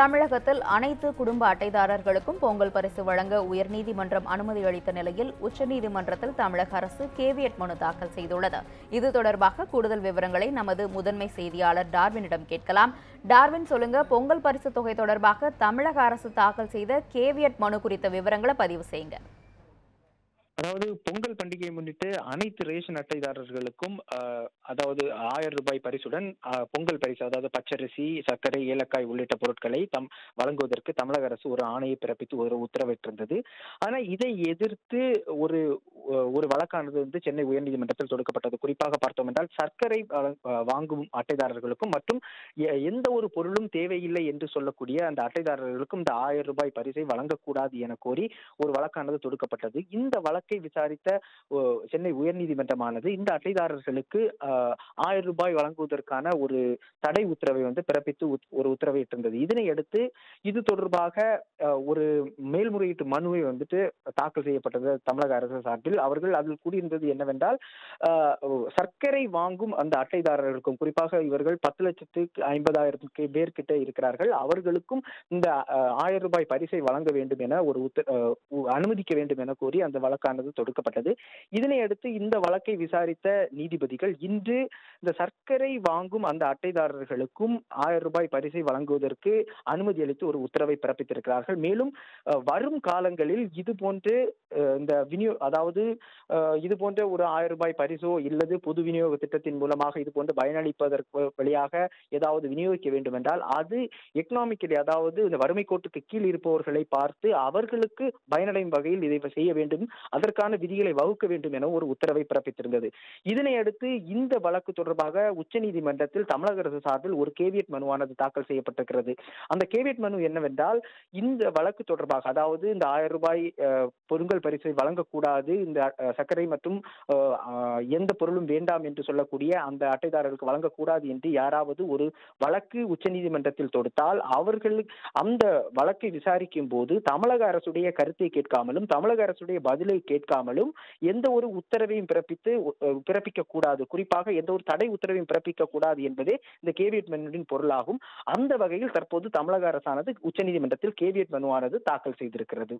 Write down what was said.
தமிழகத்தில் அனைத்து குடும்ப அட்டைதாரர்களுக்கும் பொங்கல் பரிசு வழங்க உயர்நீதிமன்றம் அனுமதி அளித்த நிலையில் உச்சநீதிமன்றத்தில் தமிழக அரசு கேவியட் மனு தாக்கல் செய்துள்ளது. இது தொடர்பாக கூடுதல் விவரங்களை நமது முதன்மை செய்தியாளர் டார்வினிடம் கேட்கலாம். டார்வின் சொல்லுங்க பொங்கல் பரிசு தொகை தொடர்பாக தமிழக அரசு தாக்கல் செய்த கேவியட் மனு குறித்த விவரங்களை பதிவு செய்யுங்க. அதாவது பொங்கல் பண்டிகையை முன்னிட்டு அனைத்து ரேஷன் அட்டைதாரர்களுக்கும் அதாவது ஆயிரம் ரூபாய் பரிசுடன் பொங்கல் பரிசு அதாவது பச்சரிசி சர்க்கரை ஏலக்காய் உள்ளிட்ட பொருட்களை தம் வழங்குவதற்கு தமிழக அரசு ஒரு ஆணையை பிறப்பித்து ஒரு உத்தரவிட்டிருந்தது. ஆனால் இதை எதிர்த்து ஒரு ஒரு வழக்கானது வந்து சென்னை உயர்நீதிமன்றத்தில் தொடுக்கப்பட்டது. குறிப்பாக பார்த்தோம் என்றால் சர்க்கரை வாங்கும் அட்டைதாரர்களுக்கும் மற்றும் எ- எந்த ஒரு பொருளும் தேவையில்லை என்று சொல்லக்கூடிய அந்த அட்டைதாரர்களுக்கும் இந்த ஆயிரம் ரூபாய் பரிசை வழங்கக்கூடாது என கோரி ஒரு வழக்கானது தொடுக்கப்பட்டது. இந்த வழக்கை விசாரித்த ஓ, சென்னை உயர்நீதிமன்றமானது இந்த அட்டைதாரர்களுக்கு ஆயிரம் ரூபாய் வழங்குவதற்கான ஒரு தடை உத்தரவை வந்து பிறப்பித்து உத்- ஒரு உத்தரவிட்டிருந்தது இதனை அடுத்து இது தொடர்பாக ஒரு மேல்முறையீட்டு மனுவை வந்துட்டு தாக்கல் செய்யப்பட்டது தமிழக அரசு சார்பில். அவர்கள் அதில் கூடியிருந்தது என்னவென்றால் சர்க்கரை வாங்கும் அந்த அட்டைதாரர்களுக்கும் குறிப்பாக இவர்கள் பத்து லட்சத்துக்கு ஐம்பதாயிரத்துக்கு பேர்கிட்ட இருக்கிறார்கள் அவர்களுக்கும் இந்த ஆயிரம் ரூபாய் பரிசை வழங்க வேண்டும் என ஒரு உத்த உ- அனுமதிக்க வேண்டும் என கோரி அந்த வழக்கானது தொடுக்கப்பட்டது. இதனை அடுத்து இந்த வழக்கை விசாரித்த நீதிபதிகள் இன்று இந்த சர்க்கரை வாங்கும் அந்த அட்டைதாரர்களுக்கும் ஆயிரம் ரூபாய் பரிசை வழங்குவதற்கு அனுமதி அளித்து ஒரு உத்தரவை பிறப்பித்திருக்கிறார்கள். மேலும் வரும் காலங்களில் இது போன்று இந்த விநியோ அதாவது இது போன்ற ஒரு ஆயிரம் ரூபாய் பரிசோ இல்லது பொது விநியோக திட்டத்தின் மூலமாக இது போன்று பயனளிப்பதற்கு வழியாக ஏதாவது விநியோகிக்க வேண்டும் என்றால் அது எக்கனாமிக்கலி அதாவது இந்த வறுமை கோட்டுக்கு கீழ் இருப்பவர்களை பார்த்து அவர்களுக்கு பயனடையும் வகையில் இதை செய்ய வேண்டும் அதற்கான விதிகளை வகுக்க வேண்டும் என ஒரு உத்தரவை பிறப்பித்திருந்தது. இதனை அடுத்து இந்த வழக்கு தொடர்பாக உச்சநீதிமன்றத்தில் தமிழக அரசு சார்பில் ஒரு கேவியட் மனுவானது தாக்கல் செய்யப்பட்டிருக்கிறது. அந்த கேவியட் மனு என்னவென்றால் இந்த வழக்கு தொடர்பாக அதாவது இந்த ஆயிரம் ரூபாய் அஹ், பரிசை வழங்கக்கூடாது இந்த சர்க்கரை மற்றும் எந்த பொருளும் வேண்டாம் என்று சொல்லக்கூடிய அந்த அட்டைதாரர்களுக்கு வழங்கக்கூடாது என்று யாராவது ஒரு வழக்கு உச்சநீதிமன்றத்தில் தொடுத்தால் அவர்கள் அந்த வழக்கை விசாரிக்கும் போது தமிழக அரசுடைய கருத்தை கேட்காமலும் தமிழக அரசுடைய பதிலை கேட்காமலும் எந்த ஒரு உத்தரவையும் பிறப்பித்து பிறப்பிக்க கூடாது குறிப்பாக எந்த ஒரு தடை உத்தரவையும் பிறப்பிக்க கூடாது என்பதே இந்த கேவியட் மனுவின் பொருளாகும். அந்த வகையில் தற்போது தமிழக அரசானது உச்சநீதிமன்றத்தில் கேவியட் மனுவானது தாக்கல் செய்திருக்கிறது.